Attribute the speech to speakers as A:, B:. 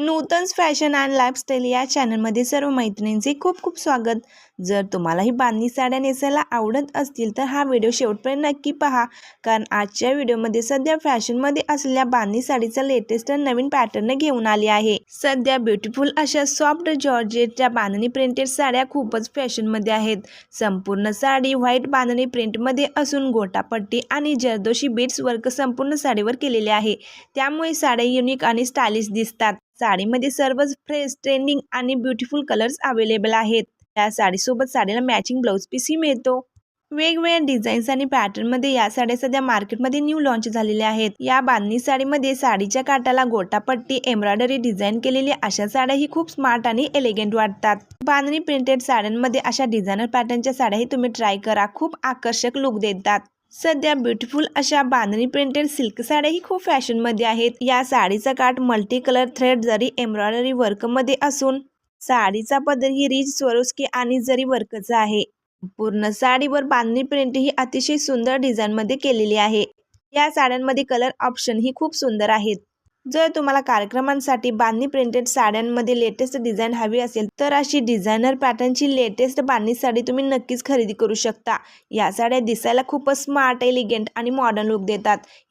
A: Nutan fashion and lifestyle या चॅनलमध्ये सर्व मैत्रिणींचे खूप खूप स्वागत. जर तुम्हाला ही बांधणी साड्या नेसायला आवडत असतील तर हा व्हिडिओ शेवटपर्यंत नक्की पहा. कारण आजच्या व्हिडिओमध्ये सध्या फॅशनमध्ये असलेल्या बांधणी साडीचा लेटेस्ट नवीन पॅटर्न घेऊन आली आहे. सध्या ब्युटिफुल अशा सॉफ्ट जॉर्जेटच्या बांधणी प्रिंटेड साड्या खूपच फॅशनमध्ये आहेत. संपूर्ण साडी व्हाईट बांधणी प्रिंटमध्ये असून गोटापट्टी आणि जरदोशी बीट्स वर्क संपूर्ण साडीवर केलेले आहे. त्यामुळे साड्या युनिक आणि स्टायलिश दिसतात. साडीमध्ये सर्वच फ्रेश ट्रेंडिंग आणि ब्युटिफुल कलर्स अवेलेबल आहेत. या साडीसोबत साडीला मॅचिंग ब्लाऊज पीसही मिळतो. वेगवेगळ्या डिझाईन्स आणि पॅटर्नमध्ये या साड्या सध्या मार्केटमध्ये न्यू लॉन्च झालेल्या आहेत. या बांधणी साडीमध्ये साडीच्या काठाला गोटापट्टी एम्ब्रॉयडरी डिझाईन केलेली अशा साड्याही खूप स्मार्ट आणि एलिगंट वाटतात. बांधणी प्रिंटेड साड्यांमध्ये अशा डिझायनर पॅटर्नच्या साड्याही तुम्ही ट्राय करा. खूप आकर्षक लुक देतात. सध्या ब्युटिफुल अशा बांधणी प्रिंटेड सिल्क साड्याही खूप फॅशनमध्ये आहेत. या साडीचा काठ multi colour thread zari embroidery वर्कमध्ये असून साडीचा पदर ही रिच स्वरोस्की आणि जरी वर्कचा आहे. पूर्ण साडीवर बांधणी प्रिंट ही अतिशय सुंदर डिझाईनमध्ये केलेली आहे. या साड्यांमध्ये कलर ऑप्शन ही खूप सुंदर आहेत. जर तुम्हाला कार्यक्रमांसाठी बांधणी प्रिंटेड साड्यांमध्ये लेटेस्ट डिझाईन हवी असेल तर अशी डिझायनर पॅटर्नची लेटेस्ट बांधणी साडी तुम्ही नक्कीच खरेदी करू शकता. या साड्या दिसायला खूपच स्मार्ट एलिगंट आणि मॉडर्न लुक देतात. या